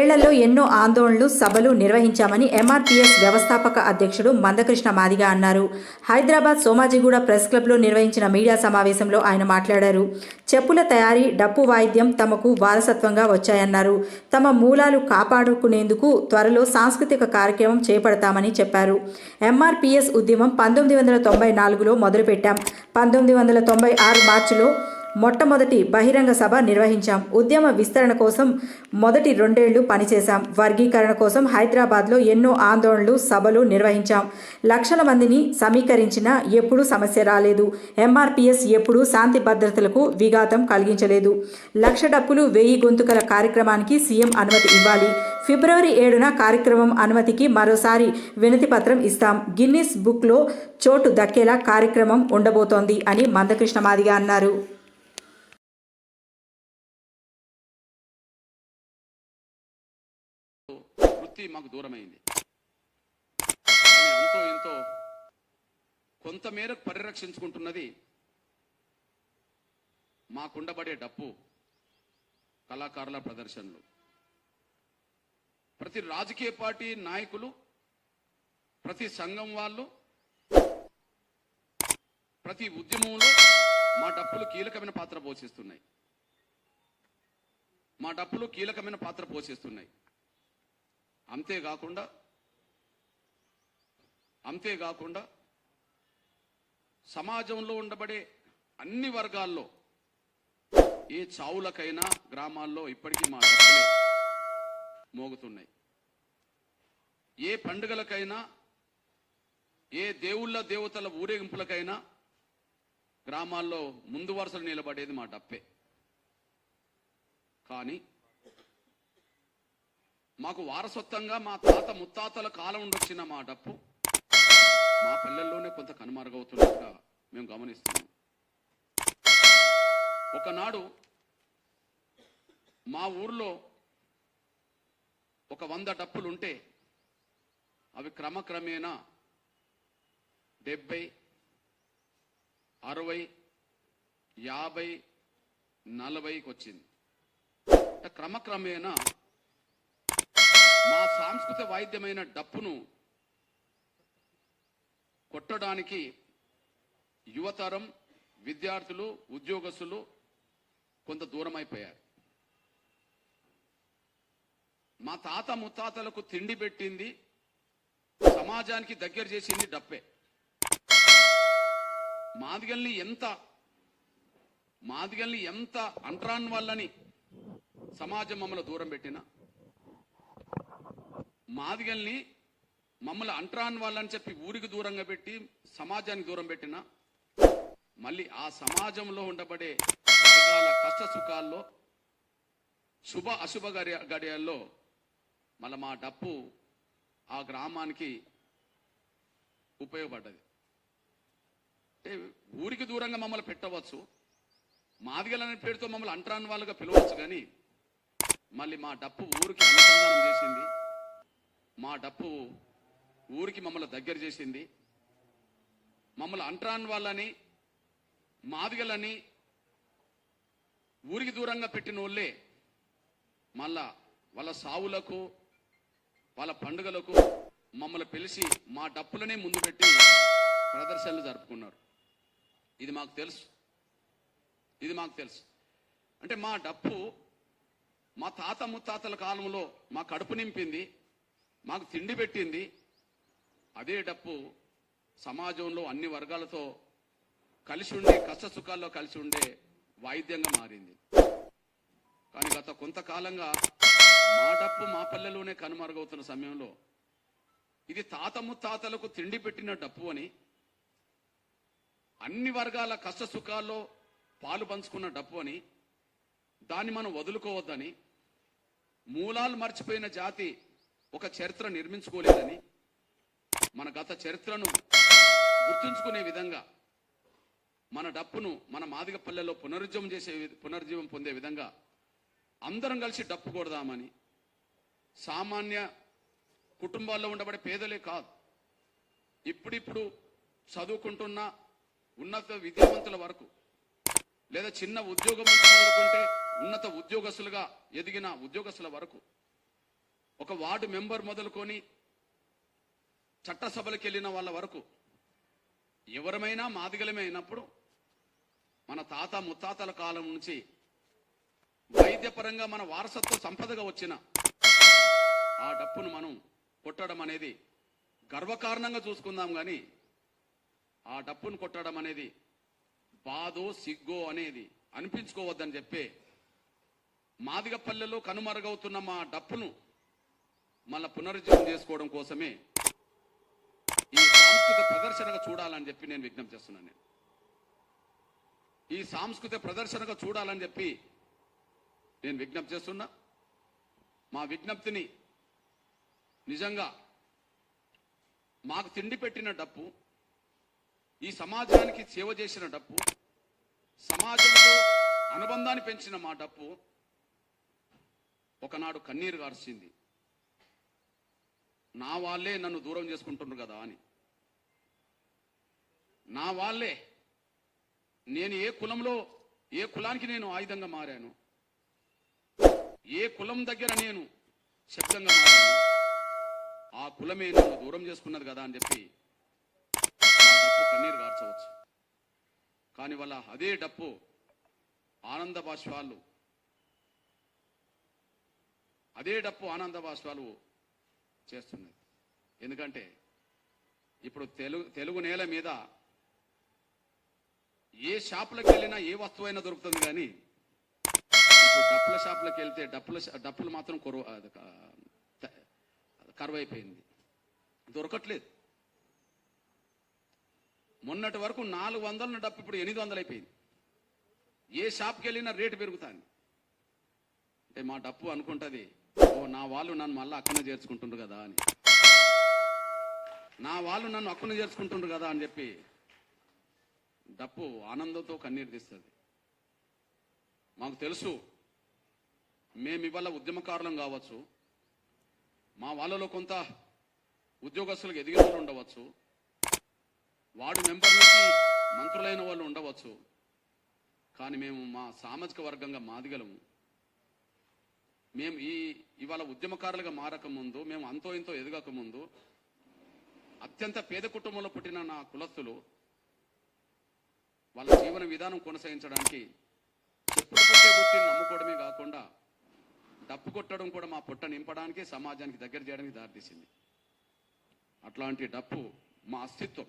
ముప్పై ఏళ్ళలో ఎన్నో ఆందోళనలు సభలు నిర్వహించామని ఎంఆర్పీఎస్ వ్యవస్థాపక అధ్యక్షుడు మందకృష్ణ మాదిగ అన్నారు. హైదరాబాద్ సోమాజిగూడ ప్రెస్ క్లబ్లో నిర్వహించిన మీడియా సమావేశంలో ఆయన మాట్లాడారు. చెప్పుల తయారీ డప్పు వాయిద్యం తమకు వారసత్వంగా వచ్చాయన్నారు. తమ మూలాలు కాపాడుకునేందుకు త్వరలో సాంస్కృతిక కార్యక్రమం చేపడతామని చెప్పారు. ఎంఆర్పీఎస్ ఉద్యమం పంతొమ్మిది వందల తొంభై నాలుగులో మొదలుపెట్టాం. పంతొమ్మిది వందల తొంభై ఆరు మార్చిలో మొట్టమొదటి బహిరంగ సభ నిర్వహించాం. ఉద్యమ విస్తరణ కోసం మొదటి రెండేళ్ళు పనిచేశాం. వర్గీకరణ కోసం హైదరాబాద్లో ఎన్నో ఆందోళనలు సభలు నిర్వహించాం. లక్షల మందిని సమీకరించినా ఎప్పుడూ సమస్య రాలేదు. ఎంఆర్పిఎస్ ఎప్పుడూ శాంతి భద్రతలకు విఘాతం కలిగించలేదు. లక్ష డప్పులు వెయ్యి గొంతుకల కార్యక్రమానికి సీఎం అనుమతి ఇవ్వాలి. ఫిబ్రవరి ఏడున కార్యక్రమం అనుమతికి మరోసారి వినతి పత్రం ఇస్తాం. గిన్నిస్ బుక్లో చోటు దక్కేలా కార్యక్రమం ఉండబోతోంది అని మందకృష్ణ మాదిగా అన్నారు. భక్తి మాకు దూరమైంది. ఎంతో ఎంతో కొంతమేరకు పరిరక్షించుకుంటున్నది మాకుండబడే డప్పు కళాకారుల ప్రదర్శనలు. ప్రతి రాజకీయ పార్టీ నాయకులు ప్రతి సంఘం వాళ్ళు ప్రతి ఉద్యమంలో మా డప్పులు కీలకమైన పాత్ర పోషిస్తున్నాయి. మా డప్పులు కీలకమైన పాత్ర పోషిస్తున్నాయి. అంతేకాకుండా అంతేకాకుండా సమాజంలో ఉండబడే అన్ని వర్గాల్లో ఏ చావులకైనా గ్రామాల్లో ఇప్పటికీ మా డబ్బులే మోగుతున్నాయి. ఏ పండుగలకైనా ఏ దేవుళ్ళ దేవతల ఊరేగింపులకైనా గ్రామాల్లో ముందు వరుసలు నిలబడేది మా డప్పే కానీ మాకు వారసత్వంగా మా తాత ముత్తాతల కాలం ఉండొచ్చిన వచ్చిన మా డప్పు మా పిల్లల్లోనే కొంత కనుమరుగవుతున్నట్టుగా మేము గమనిస్తున్నాం. ఒకనాడు మా ఊర్లో ఒక వంద డప్పులుంటే అవి క్రమక్రమేణా డెబ్బై అరవై యాభై నలభైకి వచ్చింది క్రమక్రమేణా మా సాంస్కృతిక వాయిద్యమైన డప్పును కొట్టడానికి యువతరం విద్యార్థులు ఉద్యోగస్తులు కొంత దూరం అయిపోయారు మా తాత ముత్తాతలకు తిండి పెట్టింది సమాజానికి దగ్గర చేసింది డప్పే. మాదిగల్ని ఎంత మాదిగల్ని ఎంత అంటరాన్ వాళ్ళని సమాజం మమ్మల్ని దూరం పెట్టినా మాదిగల్ని మమ్మల్ని అంట్రాన్ వాళ్ళని చెప్పి ఊరికి దూరంగా పెట్టి సమాజానికి దూరం పెట్టిన మళ్ళీ ఆ సమాజంలో ఉండబడే కష్ట సుఖాల్లో శుభ అశుభ గడియ గడియల్లో మళ్ళీ మా డప్పు ఆ గ్రామానికి ఉపయోగపడ్డది. అంటే ఊరికి దూరంగా మమ్మల్ని పెట్టవచ్చు మాదిగలనే పేరుతో మమ్మల్ని అంటరాని వాళ్ళుగా పిలవచ్చు కానీ మళ్ళీ మా డప్పు ఊరికి అనుసంధానం చేసింది మా డప్పు ఊరికి మమ్మల్ని దగ్గర చేసింది. మమ్మల్ని అంటరాని వాళ్ళని మాదిగలని ఊరికి దూరంగా పెట్టిన వాళ్ళే మళ్ళా వాళ్ళ సావులకు వాళ్ళ పండుగలకు మమ్మల్ని పిలిచి మా డప్పులనే ముందు పెట్టి ప్రదర్శనలు జరుపుకున్నారు. ఇది మాకు తెలుసు. ఇది మాకు తెలుసు. అంటే మా డప్పు మా తాత ముత్తాతల కాలంలో మా కడుపు నింపింది. మాకు తిండి పెట్టింది. అదే డప్పు సమాజంలో అన్ని వర్గాలతో కలిసి ఉండే కష్ట సుఖాల్లో కలిసి ఉండే వాయిద్యంగా మారింది. కానీ గత కొంతకాలంగా మా డప్పు మా పల్లెలోనే కనుమరుగవుతున్న సమయంలో ఇది తాత ముత్తాతలకు తిండి పెట్టిన డప్పు అని అన్ని వర్గాల కష్ట సుఖాల్లో పాలు పంచుకున్న డప్పు అని దాన్ని మనం వదులుకోవద్దని మూలాలు మర్చిపోయిన జాతి ఒక చరిత్ర నిర్మించుకోలేదని మన గత చరిత్రను గుర్తుంచుకునే విధంగా మన డప్పును మన మాదిగ పల్లెల్లో పునరుజ్జీవం చేసే పునరుజ్జీవం పొందే విధంగా అందరం కలిసి డప్పు కొడదామని సామాన్య కుటుంబాల్లో ఉండబడే పేదలే కాదు. ఇప్పుడిప్పుడు చదువుకుంటున్న ఉన్నత విద్యావంతుల వరకు లేదా చిన్న ఉద్యోగం మొదలుకుంటే ఉన్నత ఉద్యోగస్తులుగా ఎదిగిన ఉద్యోగస్తుల వరకు ఒక వార్డు మెంబర్ మొదలుకొని చట్టసభలకు వెళ్ళిన వాళ్ళ వరకు ఎవరమైనా మాదిగలమే అయినప్పుడు మన తాత ముత్తాతల కాలం నుంచి వైద్యపరంగా మన వారసత్వ సంపదగా వచ్చిన ఆ డప్పును మనం కొట్టడం అనేది గర్వకారణంగా చూసుకుందాం కానీ ఆ డప్పును కొట్టడం అనేది బాధో సిగ్గో అనేది అనిపించుకోవద్దని చెప్పే మాదిగపల్లెలో కనుమరుగవుతున్న మా డప్పును మళ్ళీ పునరుజ్జీవం చేసుకోవడం కోసమే ఈ సాంస్కృతిక ప్రదర్శనగా చూడాలని చెప్పి నేను విజ్ఞప్తి చేస్తున్నాను నేను. ఈ సాంస్కృతిక ప్రదర్శనగా చూడాలని చెప్పి నేను విజ్ఞప్తి చేస్తున్నా. మా విజ్ఞప్తిని నిజంగా మాకు తిండి పెట్టిన డప్పు ఈ సమాజానికి సేవ చేసిన డప్పు సమాజంతో అనుబంధాన్ని పెంచిన మా డప్పు ఒకనాడు కన్నీరు గార్చింది. నా వాళ్ళే నన్ను దూరం చేసుకుంటున్నారు కదా అని. నా వాళ్ళే నేను ఏ కులంలో ఏ కులానికి నేను ఆయుధంగా మారాను? ఏ కులం దగ్గర నేను శబ్దంగా మారాను? ఆ కులమే నన్ను దూరం చేసుకున్నది కదా అని చెప్పి నా డప్పు కన్నీరు గార్చవచ్చు. కానీ వాళ్ళ అదే డప్పు ఆనంద వాళ్ళు అదే డప్పు ఆనంద వాళ్ళు చేస్తున్నది. ఎందుకంటే ఇప్పుడు తెలుగు తెలుగు నేల మీద ఏ షాపులకు వెళ్ళినా ఏ వస్తువైనా దొరుకుతుంది కానీ ఇప్పుడు డప్పుల షాపులకు వెళ్తే డప్పుల డప్పులు మాత్రం కొరవ కరువైపోయింది. దొరకట్లేదు. మొన్నటి వరకు నాలుగు వందల డప్పు ఇప్పుడు ఎనిమిది వందలు అయిపోయింది ఏ షాప్కి వెళ్ళినా రేటు పెరుగుతుంది. అంటే మా డప్పు అనుకుంటది ఓ నా వాళ్ళు నన్ను మళ్ళీ అక్కనే చేర్చుకుంటుండ్రు కదా అని. నా వాళ్ళు నన్ను అక్కనే చేర్చుకుంటుండ్రు కదా అని చెప్పి డప్పు ఆనందంతో కన్నీరు తీస్తుంది. మాకు తెలుసు మేము ఇవాళ ఉద్యమకారులం కావచ్చు మా వాళ్ళలో కొంత ఉద్యోగస్తులకు ఎదిగిన వాళ్ళు ఉండవచ్చు వార్డు మెంబర్ నుంచి మంత్రులైన వాళ్ళు ఉండవచ్చు కానీ మేము మా సామాజిక వర్గంగా మాదిగలము. మేము ఈ ఇవాళ ఉద్యమకారులుగా మారక ముందు మేము అంతో ఇంతో ఎదగక ముందు అత్యంత పేద కుటుంబంలో పుట్టిన నా కులస్తులు వాళ్ళ జీవన విధానం కొనసాగించడానికి చెప్పులు కొట్టే వృత్తిని నమ్ముకోవడమే కాకుండా డప్పు కొట్టడం కూడా మా పొట్ట నింపడానికి సమాజానికి దగ్గర చేయడానికి దారితీసింది. అట్లాంటి డప్పు మా అస్తిత్వం.